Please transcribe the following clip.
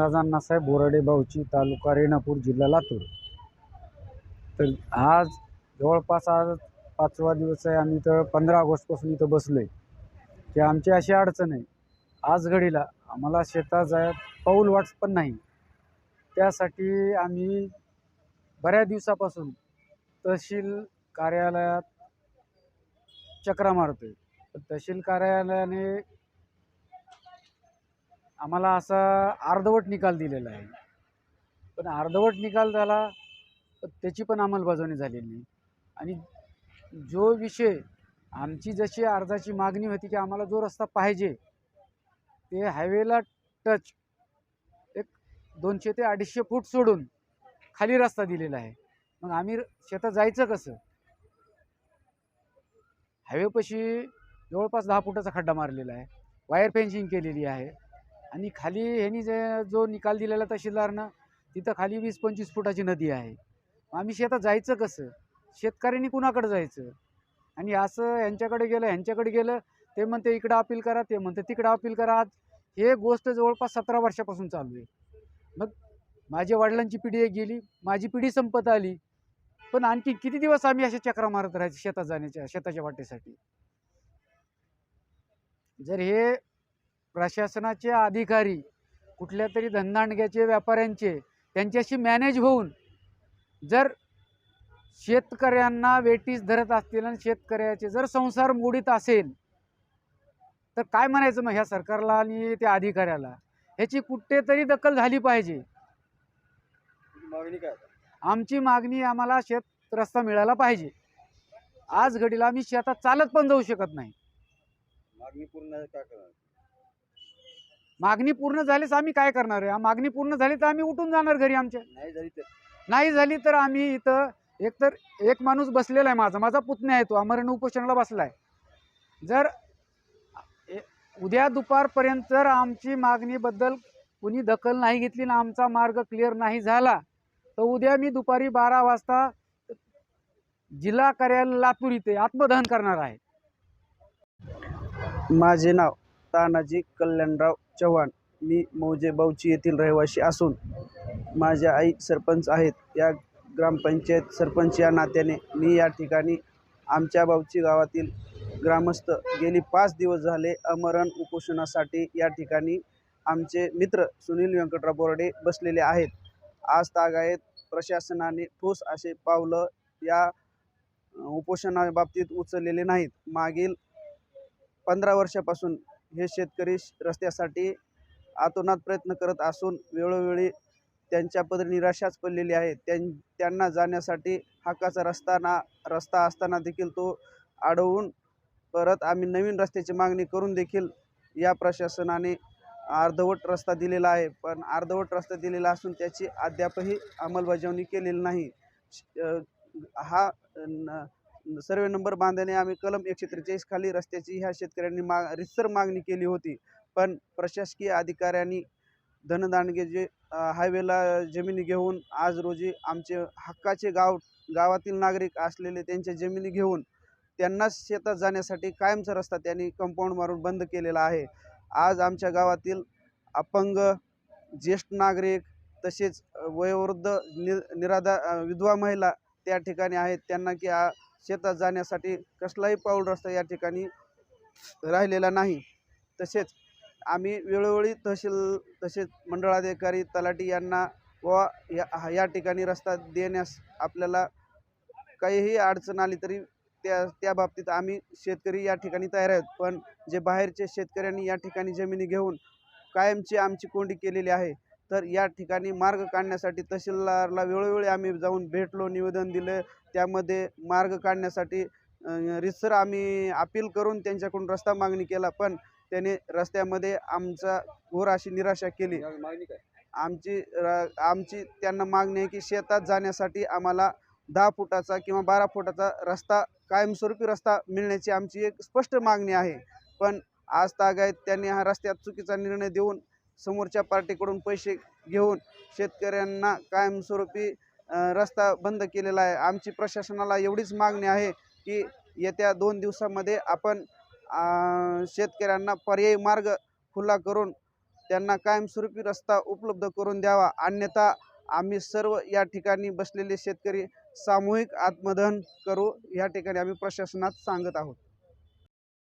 महाराज अण्णासाहेब बोराडे बावची तालुका रेणापूर जिल्हा लातूर. तर आज जवळपास आज पाचवा दिवस आहे. आम्ही इथं पंधरा ऑगस्टपासून इथं बसलो आहे की आमची अशी अडचण आहे. आज घडीला आम्हाला शेतात जाय पाऊल वाटत पण नाही. त्यासाठी आम्ही बऱ्याच दिवसापासून तहसील कार्यालयात चक्रा मारतो आहे तहसील कार्यालयाने आम्हाला असा अर्धवट निकाल दिलेला आहे. पण अर्धवट निकाल झाला त्याची पण अंमलबजावणी झालेली नाही. आणि जो विषय आमची जशी अर्जाची मागणी होती की आम्हाला जो रस्ता पाहिजे ते हायवेला टच एक दोनशे ते अडीचशे फूट सोडून खाली रस्ता दिलेला आहे. मग आम्ही शेतात जायचं कसं? हायवेपाशी जवळपास दहा फुटाचा खड्डा मारलेला आहे. वायर फेन्सिंग केलेली आहे. आणि खाली ह्यांनी जे जो निकाल दिलेला तहसीलदारनं तिथं खाली वीस पंचवीस फुटाची नदी आहे. मग आम्ही शेतात जायचं कसं? शेतकऱ्यांनी कुणाकडे जायचं? आणि असं ह्यांच्याकडे गेलं ह्यांच्याकडे गेलं ते म्हणते इकडं अपील करा. ते म्हणते तिकडं अपील करा. आज हे गोष्ट जवळपास सतरा वर्षापासून चालू आहे. मग माझ्या वडिलांची पिढी एक गेली माझी पिढी संपत आली. पण आणखी किती दिवस आम्ही अशा चक्रा मारत राहायचे शेतात जाण्याच्या शेताच्या वाटेसाठी? जर हे प्रशासनाचे अधिकारी कुठल्या तरी धंदांडग्याचे व्यापाऱ्यांचे त्यांच्याशी मॅनेज होऊन जर शेतकऱ्यांना वेटीस धरत असतील आणि शेतकऱ्याचे जर संसार मोडीत असेल तर काय म्हणायचं मग ह्या सरकारला आणि त्या अधिकाऱ्याला? ह्याची कुठेतरी दखल झाली पाहिजे. मागणी काय आमची मागणी आम्हाला शेत रस्ता मिळाला पाहिजे. आज घडीला आम्ही शेतात चालत पण जाऊ शकत नाही. मागणी पूर्ण काय करणार? मागणी पूर्ण झालीच आम्ही काय करणार आहे? मागणी पूर्ण झाली तर आम्ही उठून जाणार घरी आमच्या. नाही झाली तर. नाही झाली तर आम्ही इथं एकतर एक माणूस बसलेला आहे माझा. माझा पुतण्या आहे तो. अमरण उपोषणाला बसला आहे जर ए- उद्या दुपारपर्यंत जर आमची मागणीबद्दल कुणी दखल नाही घेतली ना आमचा मार्ग क्लिअर नाही झाला तर उद्या मी दुपारी बारा वाजता जिल्हा कार्यालय लातूर इथे आत्मदहन करणार आहे. माझे नाव तानाजी कल्याणराव चव्हाण मी मौजे बावची येथील रहिवासी असून माझ्या आई सरपंच आहेत. या ग्रामपंचायत सरपंच या नात्याने मी या ठिकाणी आमच्या बावची गावातील ग्रामस्थ गेली पाच दिवस झाले अमरण उपोषणासाठी या ठिकाणी आमचे मित्र सुनील व्यंकटराव बोर्डे बसलेले आहेत. आज तागायत प्रशासनाने ठोस असे पावलं या उपोषणाबाबतीत उचललेले नाहीत. मागील पंधरा वर्षापासून हे शेतकरी श- रस्त्यासाठी आतोनात प्रयत्न करत असून वेळोवेळी त्यांच्या निराशाच पडलेली आहे. त्यां त्यांना जाण्यासाठी हक्काचा रस्ता ना रस्ता असताना देखील तो अडवून परत आम्ही नवीन रस्त्याची मागणी करून देखील या प्रशासनाने अर्धवट रस्ता दिलेला आहे. पण अर्धवट रस्ता दिलेला असून त्याची अद्यापही अंमलबजावणी केलेली नाही. श- हा न सर्वे नंबर बांधणे आम्ही कलम एकशे त्रेचाळीस खाली रस्त्याची ह्या शेतकऱ्यांनी मा रितसर मागणी केली होती. पण प्रशासकीय अधिकाऱ्यांनी धनदांडगे जे हायवेला जमिनी घेऊन आज रोजी आमचे हक्काचे गाव गावातील नागरिक असलेले त्यांच्या जमिनी घेऊन त्यांनाच शेतात जाण्यासाठी कायमचा रस्ता त्यांनी कंपाऊंड मारून बंद केलेला आहे. आज आमच्या गावातील अपंग ज्येष्ठ नागरिक तसेच वयोवृद्ध नि निराधा विधवा महिला त्या ठिकाणी आहेत. त्यांना की आ शेतात जाण्यासाठी कसलाही पाऊल रस्ता या ठिकाणी राहिलेला नाही. तसेच आम्ही वेळोवेळी तहसील तसेच मंडळाधिकारी तलाठी यांना व या या ठिकाणी रस्ता देण्यास आपल्याला काहीही अडचण आली तरी त्या त्या बाबतीत आम्ही शेतकरी या ठिकाणी तयार आहेत. पण जे बाहेरचे शेतकऱ्यांनी या ठिकाणी जमिनी घेऊन कायमची आमची कोंडी केलेली आहे तर या ठिकाणी मार्ग काढण्यासाठी तहसीलदारला वेळोवेळी आम्ही जाऊन भेटलो निवेदन दिलं. त्यामध्ये मार्ग काढण्यासाठी रितसर आम्ही अपील करून त्यांच्याकडून रस्ता मागणी केला पण त्याने रस्त्यामध्ये आमचा घोर अशी निराशा केली. आमची र आमची त्यांना मागणी आहे की शेतात जाण्यासाठी आम्हाला दहा फुटाचा किंवा बारा फुटाचा रस्ता कायमस्वरूपी रस्ता मिळण्याची आमची एक स्पष्ट मागणी आहे. पण आज तागायत त्यांनी हा रस्त्यात चुकीचा निर्णय देऊन समोरच्या पार्टीकडून पैसे घेऊन शेतकऱ्यांना कायमस्वरूपी रस्ता बंद केलेला आहे. आमची प्रशासनाला एवढीच मागणी आहे की येत्या दोन दिवसामध्ये आपण शेतकऱ्यांना पर्यायी मार्ग खुला करून त्यांना कायमस्वरूपी रस्ता उपलब्ध करून द्यावा. अन्यथा आम्ही सर्व या ठिकाणी बसलेले शेतकरी सामूहिक आत्मदहन करू. या ठिकाणी आम्ही प्रशासनात सांगत आहोत.